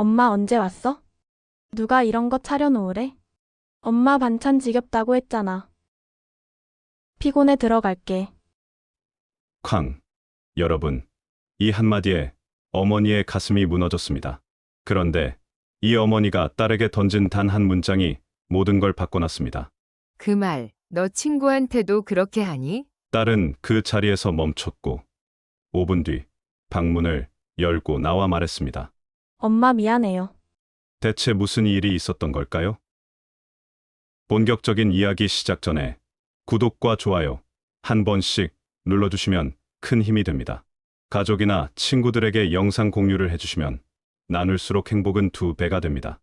엄마 언제 왔어? 누가 이런 거 차려놓으래? 엄마 반찬 지겹다고 했잖아. 피곤해 들어갈게. 쾅. 여러분, 이 한마디에 어머니의 가슴이 무너졌습니다. 그런데 이 어머니가 딸에게 던진 단 한 문장이 모든 걸 바꿔놨습니다. 그 말, 너 친구한테도 그렇게 하니? 딸은 그 자리에서 멈췄고 5분 뒤 방문을 열고 나와 말했습니다. 엄마 미안해요. 대체 무슨 일이 있었던 걸까요? 본격적인 이야기 시작 전에 구독과 좋아요 한 번씩 눌러주시면 큰 힘이 됩니다. 가족이나 친구들에게 영상 공유를 해주시면 나눌수록 행복은 두 배가 됩니다.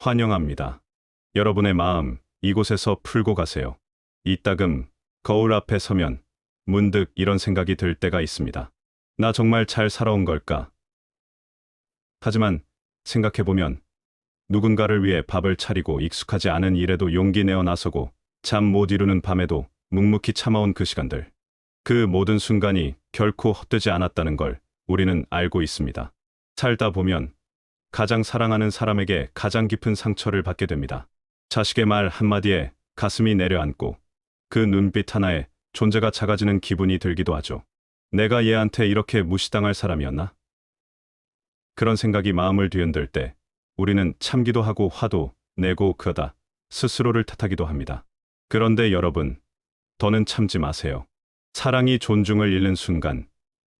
환영합니다. 여러분의 마음 이곳에서 풀고 가세요. 이따금 거울 앞에 서면 문득 이런 생각이 들 때가 있습니다. 나 정말 잘 살아온 걸까? 하지만 생각해보면 누군가를 위해 밥을 차리고 익숙하지 않은 일에도 용기 내어 나서고 잠 못 이루는 밤에도 묵묵히 참아온 그 시간들. 그 모든 순간이 결코 헛되지 않았다는 걸 우리는 알고 있습니다. 살다 보면 가장 사랑하는 사람에게 가장 깊은 상처를 받게 됩니다. 자식의 말 한마디에 가슴이 내려앉고 그 눈빛 하나에 존재가 작아지는 기분이 들기도 하죠. 내가 얘한테 이렇게 무시당할 사람이었나? 그런 생각이 마음을 뒤흔들 때 우리는 참기도 하고 화도 내고 그러다 스스로를 탓하기도 합니다. 그런데 여러분, 더는 참지 마세요. 사랑이 존중을 잃는 순간,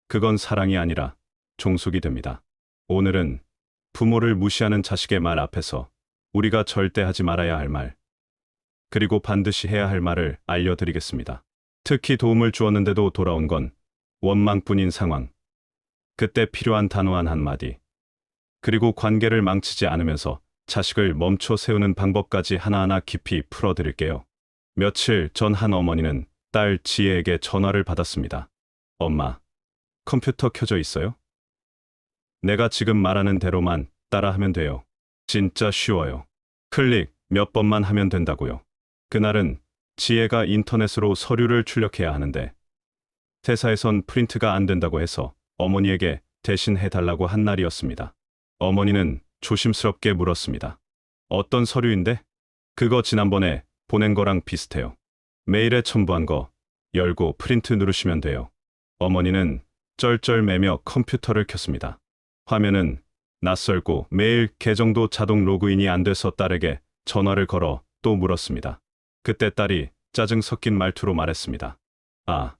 그건 사랑이 아니라 종속이 됩니다. 오늘은 부모를 무시하는 자식의 말 앞에서 우리가 절대 하지 말아야 할 말, 그리고 반드시 해야 할 말을 알려드리겠습니다. 특히 도움을 주었는데도 돌아온 건 원망뿐인 상황. 그때 필요한 단호한 한마디. 그리고 관계를 망치지 않으면서 자식을 멈춰 세우는 방법까지 하나하나 깊이 풀어드릴게요. 며칠 전 한 어머니는 딸 지혜에게 전화를 받았습니다. 엄마, 컴퓨터 켜져 있어요? 내가 지금 말하는 대로만 따라하면 돼요. 진짜 쉬워요. 클릭 몇 번만 하면 된다고요. 그날은 지혜가 인터넷으로 서류를 출력해야 하는데 회사에선 프린트가 안 된다고 해서 어머니에게 대신 해달라고 한 날이었습니다. 어머니는 조심스럽게 물었습니다. 어떤 서류인데? 그거 지난번에 보낸 거랑 비슷해요. 메일에 첨부한 거 열고 프린트 누르시면 돼요. 어머니는 쩔쩔매며 컴퓨터를 켰습니다. 화면은 낯설고 메일 계정도 자동 로그인이 안 돼서 딸에게 전화를 걸어 또 물었습니다. 그때 딸이 짜증 섞인 말투로 말했습니다. 아,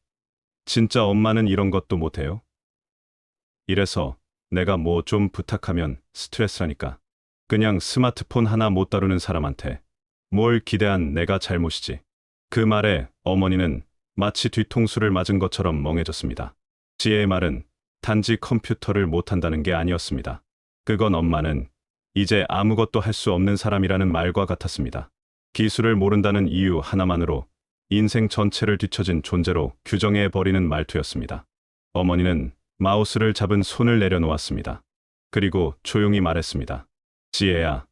진짜 엄마는 이런 것도 못해요? 이래서 내가 뭐 좀 부탁하면 스트레스라니까. 그냥 스마트폰 하나 못 다루는 사람한테 뭘 기대한 내가 잘못이지. 그 말에 어머니는 마치 뒤통수를 맞은 것처럼 멍해졌습니다. 지혜의 말은 단지 컴퓨터를 못한다는 게 아니었습니다. 그건 엄마는 이제 아무것도 할 수 없는 사람이라는 말과 같았습니다. 기술을 모른다는 이유 하나만으로 인생 전체를 뒤처진 존재로 규정해 버리는 말투였습니다. 어머니는 마우스를 잡은 손을 내려놓았습니다. 그리고 조용히 말했습니다. 지혜야,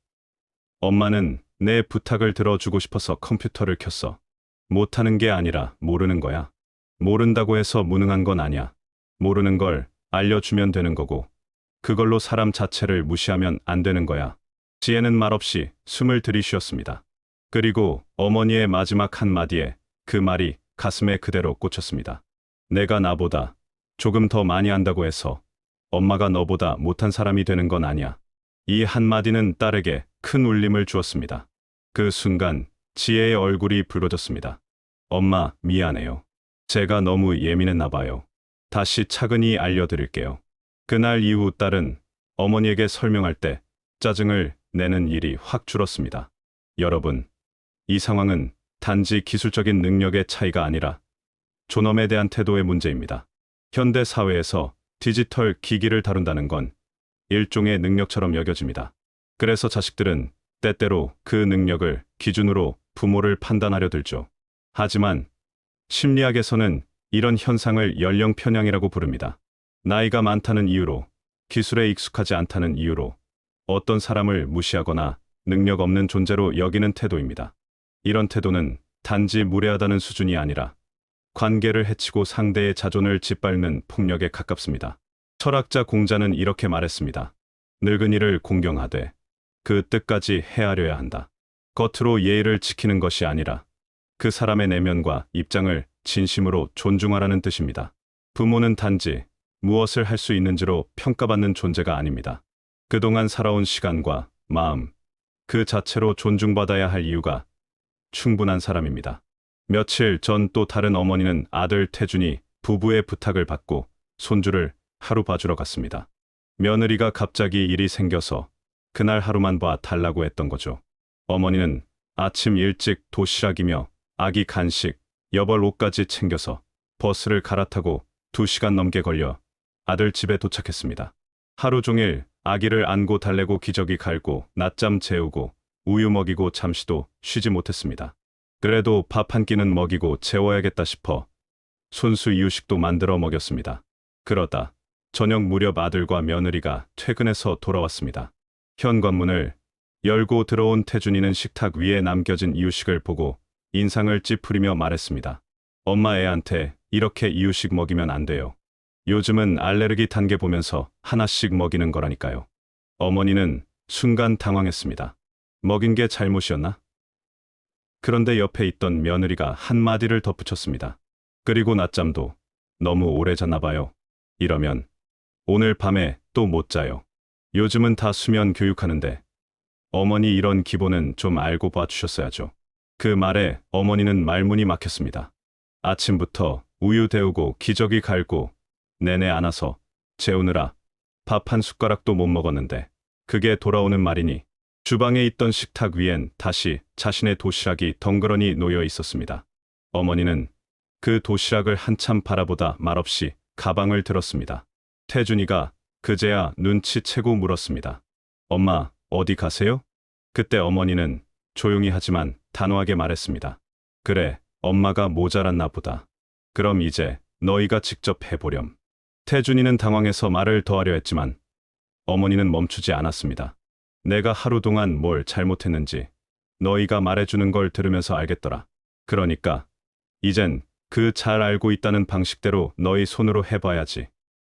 엄마는 내 부탁을 들어주고 싶어서 컴퓨터를 켰어. 못하는 게 아니라 모르는 거야. 모른다고 해서 무능한 건 아니야. 모르는 걸 알려주면 되는 거고, 그걸로 사람 자체를 무시하면 안 되는 거야. 지혜는 말없이 숨을 들이쉬었습니다. 그리고 어머니의 마지막 한마디에 그 말이 가슴에 그대로 꽂혔습니다. 내가 나보다 조금 더 많이 안다고 해서 엄마가 너보다 못한 사람이 되는 건 아니야. 이 한마디는 딸에게 큰 울림을 주었습니다. 그 순간 지혜의 얼굴이 붉어졌습니다. 엄마, 미안해요. 제가 너무 예민했나 봐요. 다시 차근히 알려드릴게요. 그날 이후 딸은 어머니에게 설명할 때 짜증을 내는 일이 확 줄었습니다. 여러분, 이 상황은 단지 기술적인 능력의 차이가 아니라 존엄에 대한 태도의 문제입니다. 현대 사회에서 디지털 기기를 다룬다는 건 일종의 능력처럼 여겨집니다. 그래서 자식들은 때때로 그 능력을 기준으로 부모를 판단하려 들죠. 하지만 심리학에서는 이런 현상을 연령 편향이라고 부릅니다. 나이가 많다는 이유로, 기술에 익숙하지 않다는 이유로 어떤 사람을 무시하거나 능력 없는 존재로 여기는 태도입니다. 이런 태도는 단지 무례하다는 수준이 아니라 관계를 해치고 상대의 자존을 짓밟는 폭력에 가깝습니다. 철학자 공자는 이렇게 말했습니다. 늙은이를 공경하되 그 뜻까지 헤아려야 한다. 겉으로 예의를 지키는 것이 아니라 그 사람의 내면과 입장을 진심으로 존중하라는 뜻입니다. 부모는 단지 무엇을 할 수 있는지로 평가받는 존재가 아닙니다. 그동안 살아온 시간과 마음, 그 자체로 존중받아야 할 이유가 충분한 사람입니다. 며칠 전 또 다른 어머니는 아들 태준이 부부의 부탁을 받고 손주를 하루 봐주러 갔습니다. 며느리가 갑자기 일이 생겨서 그날 하루만 봐 달라고 했던 거죠. 어머니는 아침 일찍 도시락이며 아기 간식, 여벌 옷까지 챙겨서 버스를 갈아타고 두 시간 넘게 걸려 아들 집에 도착했습니다. 하루 종일 아기를 안고 달래고 기저귀 갈고 낮잠 재우고 우유 먹이고 잠시도 쉬지 못했습니다. 그래도 밥 한 끼는 먹이고 재워야겠다 싶어 손수 이유식도 만들어 먹였습니다. 그러다 저녁 무렵 아들과 며느리가 퇴근해서 돌아왔습니다. 현관문을 열고 들어온 태준이는 식탁 위에 남겨진 이유식을 보고 인상을 찌푸리며 말했습니다. 엄마 애한테 이렇게 이유식 먹이면 안 돼요. 요즘은 알레르기 단계 보면서 하나씩 먹이는 거라니까요. 어머니는 순간 당황했습니다. 먹인 게 잘못이었나? 그런데 옆에 있던 며느리가 한마디를 덧붙였습니다. 그리고 낮잠도 너무 오래 잤나 봐요. 이러면 오늘 밤에 또 못 자요. 요즘은 다 수면 교육하는데 어머니 이런 기본은 좀 알고 봐주셨어야죠. 그 말에 어머니는 말문이 막혔습니다. 아침부터 우유 데우고 기저귀 갈고 내내 안아서 재우느라 밥 한 숟가락도 못 먹었는데 그게 돌아오는 말이니 주방에 있던 식탁 위엔 다시 자신의 도시락이 덩그러니 놓여 있었습니다. 어머니는 그 도시락을 한참 바라보다 말없이 가방을 들었습니다. 태준이가 그제야 눈치채고 물었습니다. 엄마, 어디 가세요? 그때 어머니는 조용히 하지만 단호하게 말했습니다. 그래, 엄마가 모자랐나 보다. 그럼 이제 너희가 직접 해보렴. 태준이는 당황해서 말을 더하려 했지만 어머니는 멈추지 않았습니다. 내가 하루 동안 뭘 잘못했는지 너희가 말해주는 걸 들으면서 알겠더라. 그러니까 이젠 그 잘 알고 있다는 방식대로 너희 손으로 해봐야지.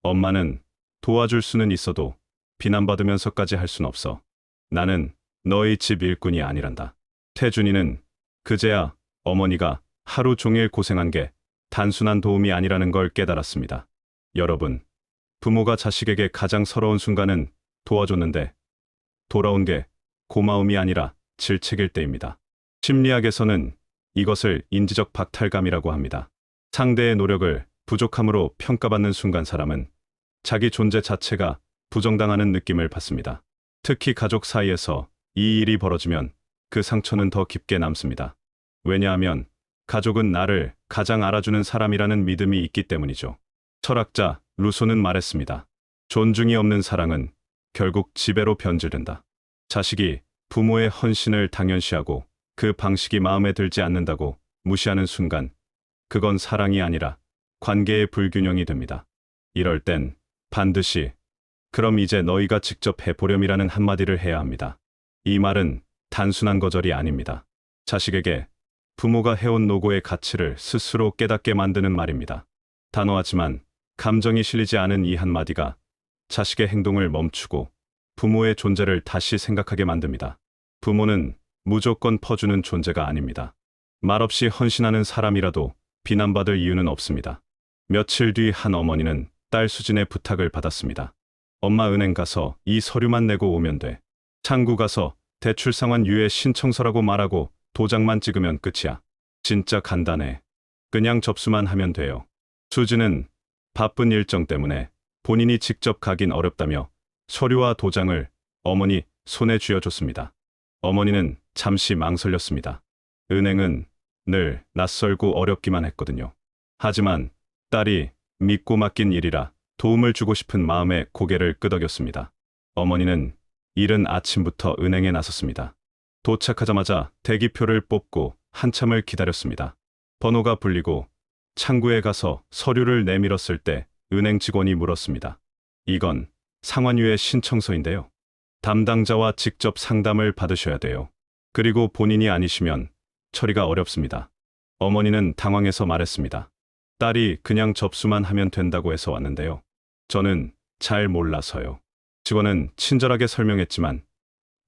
엄마는 도와줄 수는 있어도 비난받으면서까지 할 순 없어. 나는 너희 집 일꾼이 아니란다. 태준이는 그제야 어머니가 하루 종일 고생한 게 단순한 도움이 아니라는 걸 깨달았습니다. 여러분, 부모가 자식에게 가장 서러운 순간은 도와줬는데 돌아온 게 고마움이 아니라 질책일 때입니다. 심리학에서는 이것을 인지적 박탈감이라고 합니다. 상대의 노력을 부족함으로 평가받는 순간 사람은 자기 존재 자체가 부정당하는 느낌을 받습니다. 특히 가족 사이에서 이 일이 벌어지면 그 상처는 더 깊게 남습니다. 왜냐하면 가족은 나를 가장 알아주는 사람이라는 믿음이 있기 때문이죠. 철학자 루소는 말했습니다. 존중이 없는 사랑은 결국 지배로 변질된다. 자식이 부모의 헌신을 당연시하고 그 방식이 마음에 들지 않는다고 무시하는 순간 그건 사랑이 아니라 관계의 불균형이 됩니다. 이럴 땐 반드시 그럼 이제 너희가 직접 해보렴이라는 한마디를 해야 합니다. 이 말은 단순한 거절이 아닙니다. 자식에게 부모가 해온 노고의 가치를 스스로 깨닫게 만드는 말입니다. 단호하지만 감정이 실리지 않은 이 한마디가 자식의 행동을 멈추고 부모의 존재를 다시 생각하게 만듭니다. 부모는 무조건 퍼주는 존재가 아닙니다. 말없이 헌신하는 사람이라도 비난받을 이유는 없습니다. 며칠 뒤 한 어머니는 딸 수진의 부탁을 받았습니다. 엄마 은행 가서 이 서류만 내고 오면 돼. 창구 가서 대출 상환 유예 신청서라고 말하고 도장만 찍으면 끝이야. 진짜 간단해. 그냥 접수만 하면 돼요. 수진은 바쁜 일정 때문에 본인이 직접 가긴 어렵다며 서류와 도장을 어머니 손에 쥐어줬습니다. 어머니는 잠시 망설였습니다. 은행은 늘 낯설고 어렵기만 했거든요. 하지만 딸이 믿고 맡긴 일이라 도움을 주고 싶은 마음에 고개를 끄덕였습니다. 어머니는 이른 아침부터 은행에 나섰습니다. 도착하자마자 대기표를 뽑고 한참을 기다렸습니다. 번호가 불리고 창구에 가서 서류를 내밀었을 때 은행 직원이 물었습니다. 이건 상환유예 신청서인데요. 담당자와 직접 상담을 받으셔야 돼요. 그리고 본인이 아니시면 처리가 어렵습니다. 어머니는 당황해서 말했습니다. 딸이 그냥 접수만 하면 된다고 해서 왔는데요. 저는 잘 몰라서요. 직원은 친절하게 설명했지만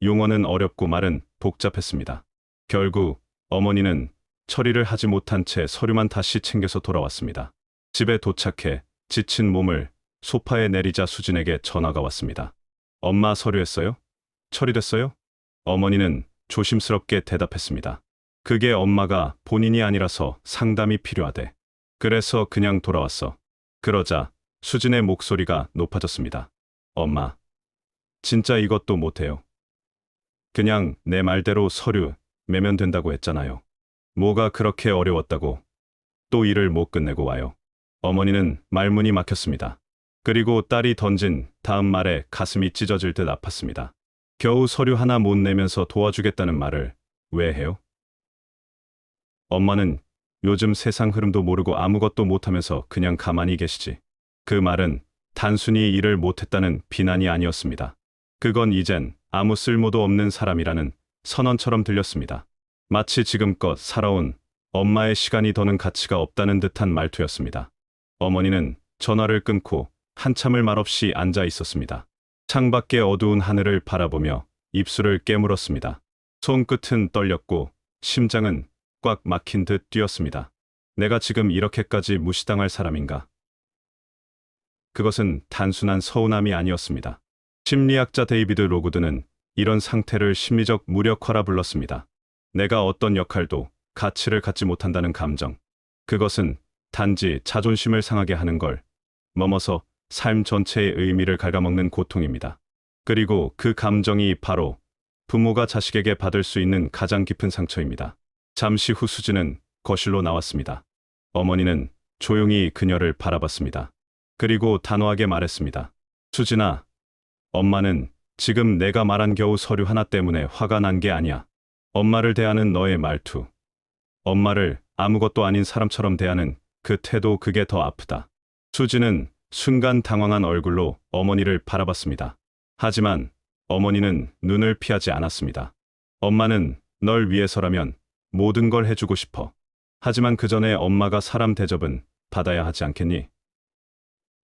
용어는 어렵고 말은 복잡했습니다. 결국 어머니는 처리를 하지 못한 채 서류만 다시 챙겨서 돌아왔습니다. 집에 도착해 지친 몸을 소파에 내리자 수진에게 전화가 왔습니다. 엄마 서류했어요? 처리됐어요? 어머니는 조심스럽게 대답했습니다. 그게 엄마가 본인이 아니라서 상담이 필요하대. 그래서 그냥 돌아왔어. 그러자 수진의 목소리가 높아졌습니다. 엄마, 진짜 이것도 못해요. 그냥 내 말대로 서류 매면 된다고 했잖아요. 뭐가 그렇게 어려웠다고 또 일을 못 끝내고 와요. 어머니는 말문이 막혔습니다. 그리고 딸이 던진 다음 말에 가슴이 찢어질 듯 아팠습니다. 겨우 서류 하나 못 내면서 도와주겠다는 말을 왜 해요? 엄마는 요즘 세상 흐름도 모르고 아무것도 못하면서 그냥 가만히 계시지. 그 말은 단순히 일을 못했다는 비난이 아니었습니다. 그건 이젠 아무 쓸모도 없는 사람이라는 선언처럼 들렸습니다. 마치 지금껏 살아온 엄마의 시간이 더는 가치가 없다는 듯한 말투였습니다. 어머니는 전화를 끊고 한참을 말없이 앉아 있었습니다. 창밖의 어두운 하늘을 바라보며 입술을 깨물었습니다. 손끝은 떨렸고 심장은 꽉 막힌 듯 뛰었습니다. 내가 지금 이렇게까지 무시당할 사람인가? 그것은 단순한 서운함이 아니었습니다. 심리학자 데이비드 로그드는 이런 상태를 심리적 무력화라 불렀습니다. 내가 어떤 역할도 가치를 갖지 못한다는 감정. 그것은 단지 자존심을 상하게 하는 걸 넘어서 삶 전체의 의미를 갉아먹는 고통입니다. 그리고 그 감정이 바로 부모가 자식에게 받을 수 있는 가장 깊은 상처입니다. 잠시 후 수지는 거실로 나왔습니다. 어머니는 조용히 그녀를 바라봤습니다. 그리고 단호하게 말했습니다. 수진아, 엄마는 지금 내가 말한 겨우 서류 하나 때문에 화가 난 게 아니야. 엄마를 대하는 너의 말투. 엄마를 아무것도 아닌 사람처럼 대하는 그 태도 그게 더 아프다. 수지는 순간 당황한 얼굴로 어머니를 바라봤습니다. 하지만 어머니는 눈을 피하지 않았습니다. 엄마는 널 위해서라면 모든 걸 해주고 싶어. 하지만 그 전에 엄마가 사람 대접은 받아야 하지 않겠니?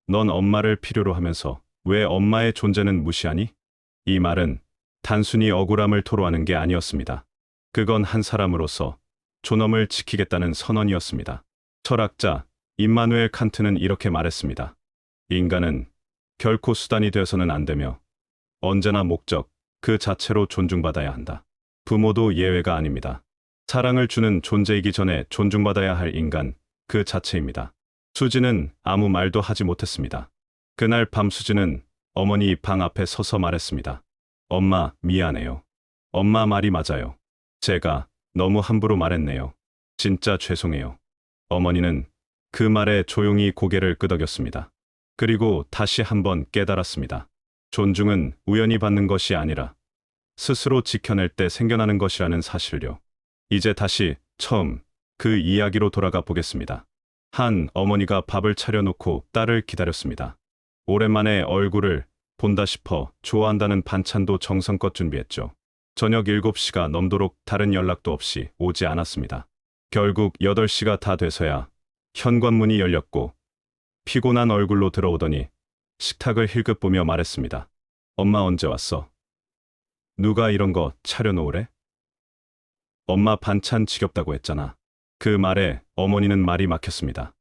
넌 엄마를 필요로 하면서 왜 엄마의 존재는 무시하니? 이 말은 단순히 억울함을 토로하는 게 아니었습니다. 그건 한 사람으로서 존엄을 지키겠다는 선언이었습니다. 철학자 임마누엘 칸트는 이렇게 말했습니다. 인간은 결코 수단이 되어서는 안 되며 언제나 목적 그 자체로 존중받아야 한다. 부모도 예외가 아닙니다. 사랑을 주는 존재이기 전에 존중받아야 할 인간 그 자체입니다. 수지는 아무 말도 하지 못했습니다. 그날 밤 수지는 어머니 방 앞에 서서 말했습니다. 엄마, 미안해요. 엄마 말이 맞아요. 제가 너무 함부로 말했네요. 진짜 죄송해요. 어머니는 그 말에 조용히 고개를 끄덕였습니다. 그리고 다시 한번 깨달았습니다. 존중은 우연히 받는 것이 아니라 스스로 지켜낼 때 생겨나는 것이라는 사실요. 이제 다시 처음 그 이야기로 돌아가 보겠습니다. 한 어머니가 밥을 차려놓고 딸을 기다렸습니다. 오랜만에 얼굴을 본다 싶어 좋아한다는 반찬도 정성껏 준비했죠. 저녁 7시가 넘도록 다른 연락도 없이 오지 않았습니다. 결국 8시가 다 돼서야 현관문이 열렸고 피곤한 얼굴로 들어오더니 식탁을 힐끗 보며 말했습니다. 엄마 언제 왔어? 누가 이런 거 차려놓으래? 엄마 반찬 지겹다고 했잖아. 그 말에 어머니는 말이 막혔습니다.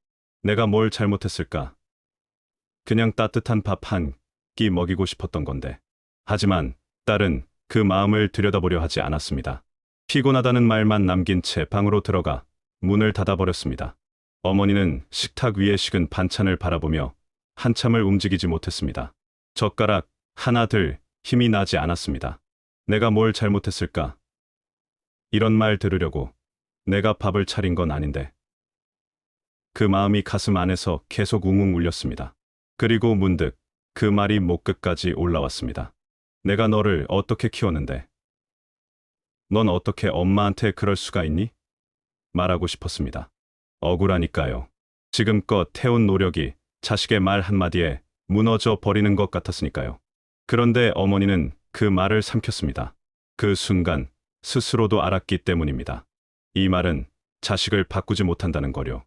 내가 뭘 잘못했을까? 그냥 따뜻한 밥 한 끼 먹이고 싶었던 건데. 하지만 딸은 그 마음을 들여다보려 하지 않았습니다. 피곤하다는 말만 남긴 채 방으로 들어가 문을 닫아버렸습니다. 어머니는 식탁 위에 식은 반찬을 바라보며 한참을 움직이지 못했습니다. 젓가락 하나 들 힘이 나지 않았습니다. 내가 뭘 잘못했을까? 이런 말 들으려고 내가 밥을 차린 건 아닌데. 그 마음이 가슴 안에서 계속 웅웅 울렸습니다. 그리고 문득 그 말이 목 끝까지 올라왔습니다. 내가 너를 어떻게 키웠는데? 넌 어떻게 엄마한테 그럴 수가 있니? 말하고 싶었습니다. 억울하니까요. 지금껏 태운 노력이 자식의 말 한마디에 무너져 버리는 것 같았으니까요. 그런데 어머니는 그 말을 삼켰습니다. 그 순간 스스로도 알았기 때문입니다. 이 말은 자식을 바꾸지 못한다는 거려.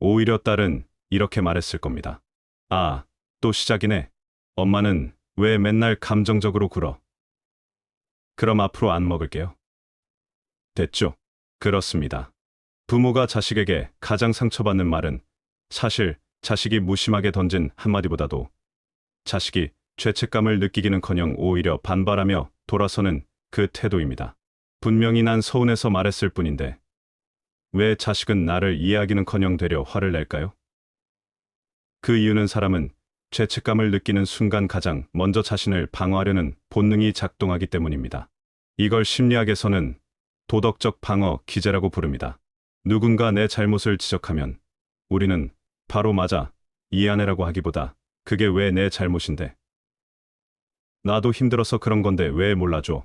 오히려 딸은 이렇게 말했을 겁니다. 아, 또 시작이네. 엄마는 왜 맨날 감정적으로 굴어? 그럼 앞으로 안 먹을게요. 됐죠? 그렇습니다. 부모가 자식에게 가장 상처받는 말은 사실 자식이 무심하게 던진 한마디보다도 자식이 죄책감을 느끼기는커녕 오히려 반발하며 돌아서는 그 태도입니다. 분명히 난 서운해서 말했을 뿐인데 왜 자식은 나를 이해하기는커녕 되려 화를 낼까요? 그 이유는 사람은 죄책감을 느끼는 순간 가장 먼저 자신을 방어하려는 본능이 작동하기 때문입니다. 이걸 심리학에서는 도덕적 방어 기제라고 부릅니다. 누군가 내 잘못을 지적하면 우리는 바로 맞아 이해하네라고 하기보다 그게 왜 내 잘못인데 나도 힘들어서 그런 건데 왜 몰라줘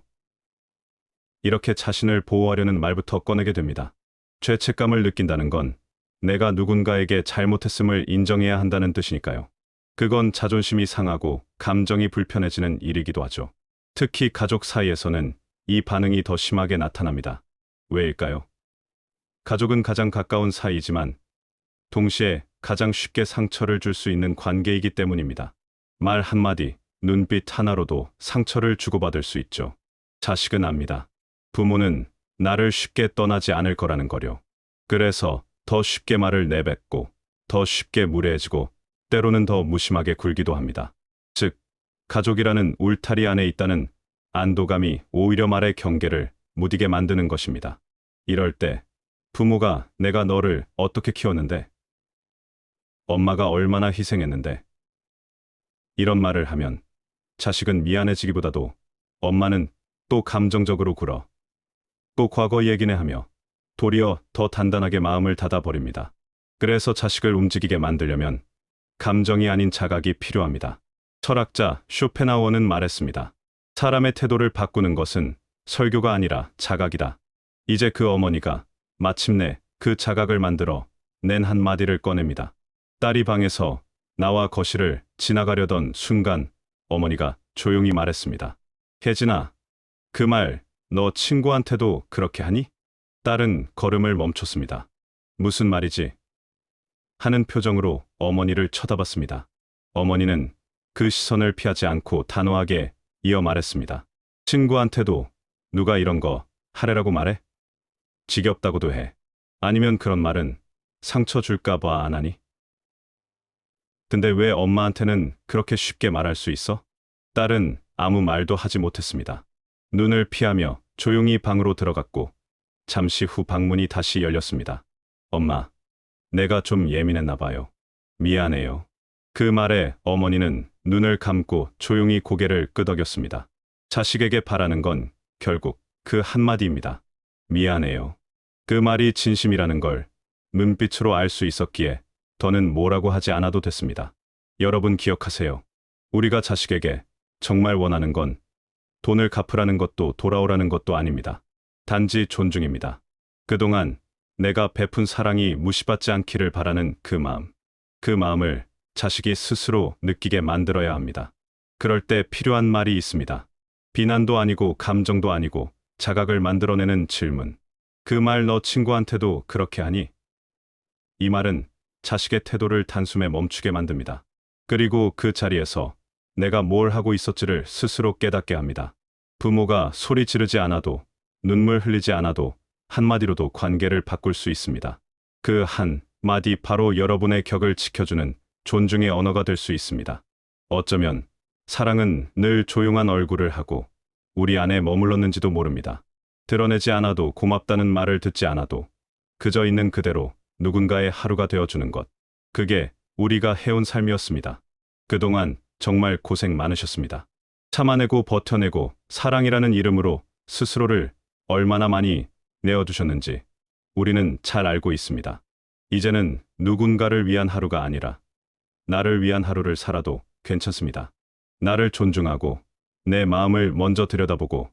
이렇게 자신을 보호하려는 말부터 꺼내게 됩니다. 죄책감을 느낀다는 건 내가 누군가에게 잘못했음을 인정해야 한다는 뜻이니까요. 그건 자존심이 상하고 감정이 불편해지는 일이기도 하죠. 특히 가족 사이에서는 이 반응이 더 심하게 나타납니다. 왜일까요? 가족은 가장 가까운 사이지만 동시에 가장 쉽게 상처를 줄 수 있는 관계이기 때문입니다. 말 한마디, 눈빛 하나로도 상처를 주고받을 수 있죠. 자식은 압니다. 부모는 나를 쉽게 떠나지 않을 거라는 거려. 그래서 더 쉽게 말을 내뱉고 더 쉽게 무례해지고 때로는 더 무심하게 굴기도 합니다. 즉, 가족이라는 울타리 안에 있다는 안도감이 오히려 말의 경계를 무디게 만드는 것입니다. 이럴 때 부모가 내가 너를 어떻게 키웠는데 엄마가 얼마나 희생했는데 이런 말을 하면 자식은 미안해지기보다도 엄마는 또 감정적으로 굴어 또 과거 얘기네 하며 도리어 더 단단하게 마음을 닫아버립니다. 그래서 자식을 움직이게 만들려면 감정이 아닌 자각이 필요합니다. 철학자 쇼펜하우어는 말했습니다. 사람의 태도를 바꾸는 것은 설교가 아니라 자각이다. 이제 그 어머니가 마침내 그 자각을 만들어 낸 한마디를 꺼냅니다. 딸이 방에서 나와 거실을 지나가려던 순간 어머니가 조용히 말했습니다. 혜진아, 그 말 너 친구한테도 그렇게 하니? 딸은 걸음을 멈췄습니다. 무슨 말이지? 하는 표정으로 어머니를 쳐다봤습니다. 어머니는 그 시선을 피하지 않고 단호하게 이어 말했습니다. 친구한테도 누가 이런 거 하래라고 말해? 지겹다고도 해. 아니면 그런 말은 상처 줄까 봐 안 하니? 근데 왜 엄마한테는 그렇게 쉽게 말할 수 있어? 딸은 아무 말도 하지 못했습니다. 눈을 피하며 조용히 방으로 들어갔고 잠시 후 방문이 다시 열렸습니다. 엄마, 내가 좀 예민했나 봐요. 미안해요. 그 말에 어머니는 눈을 감고 조용히 고개를 끄덕였습니다. 자식에게 바라는 건 결국 그 한마디입니다. 미안해요. 그 말이 진심이라는 걸 눈빛으로 알 수 있었기에 더는 뭐라고 하지 않아도 됐습니다. 여러분 기억하세요. 우리가 자식에게 정말 원하는 건 돈을 갚으라는 것도 돌아오라는 것도 아닙니다. 단지 존중입니다. 그동안 내가 베푼 사랑이 무시받지 않기를 바라는 그 마음. 그 마음을 자식이 스스로 느끼게 만들어야 합니다. 그럴 때 필요한 말이 있습니다. 비난도 아니고 감정도 아니고 자각을 만들어내는 질문. 그 말 너 친구한테도 그렇게 하니? 이 말은 자식의 태도를 단숨에 멈추게 만듭니다. 그리고 그 자리에서 내가 뭘 하고 있었지를 스스로 깨닫게 합니다. 부모가 소리 지르지 않아도 눈물 흘리지 않아도 한마디로도 관계를 바꿀 수 있습니다. 그 한 마디 바로 여러분의 격을 지켜주는 존중의 언어가 될 수 있습니다. 어쩌면 사랑은 늘 조용한 얼굴을 하고 우리 안에 머물렀는지도 모릅니다. 드러내지 않아도 고맙다는 말을 듣지 않아도 그저 있는 그대로 누군가의 하루가 되어주는 것. 그게 우리가 해온 삶이었습니다. 그동안 정말 고생 많으셨습니다. 참아내고 버텨내고 사랑이라는 이름으로 스스로를 얼마나 많이 내어두셨는지 우리는 잘 알고 있습니다. 이제는 누군가를 위한 하루가 아니라 나를 위한 하루를 살아도 괜찮습니다. 나를 존중하고 내 마음을 먼저 들여다보고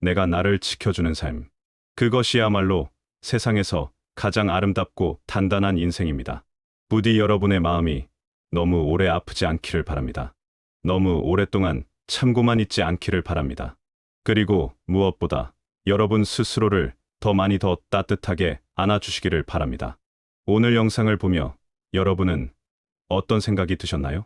내가 나를 지켜주는 삶. 그것이야말로 세상에서 가장 아름답고 단단한 인생입니다. 부디 여러분의 마음이 너무 오래 아프지 않기를 바랍니다. 너무 오랫동안 참고만 있지 않기를 바랍니다. 그리고 무엇보다 여러분 스스로를 더 많이 더 따뜻하게 안아주시기를 바랍니다. 오늘 영상을 보며 여러분은 어떤 생각이 드셨나요?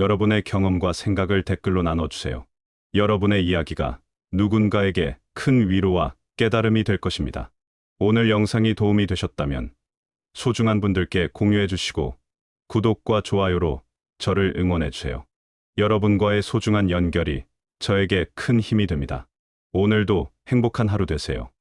여러분의 경험과 생각을 댓글로 나눠주세요. 여러분의 이야기가 누군가에게 큰 위로와 깨달음이 될 것입니다. 오늘 영상이 도움이 되셨다면 소중한 분들께 공유해 주시고 구독과 좋아요로 저를 응원해 주세요. 여러분과의 소중한 연결이 저에게 큰 힘이 됩니다. 오늘도 행복한 하루 되세요.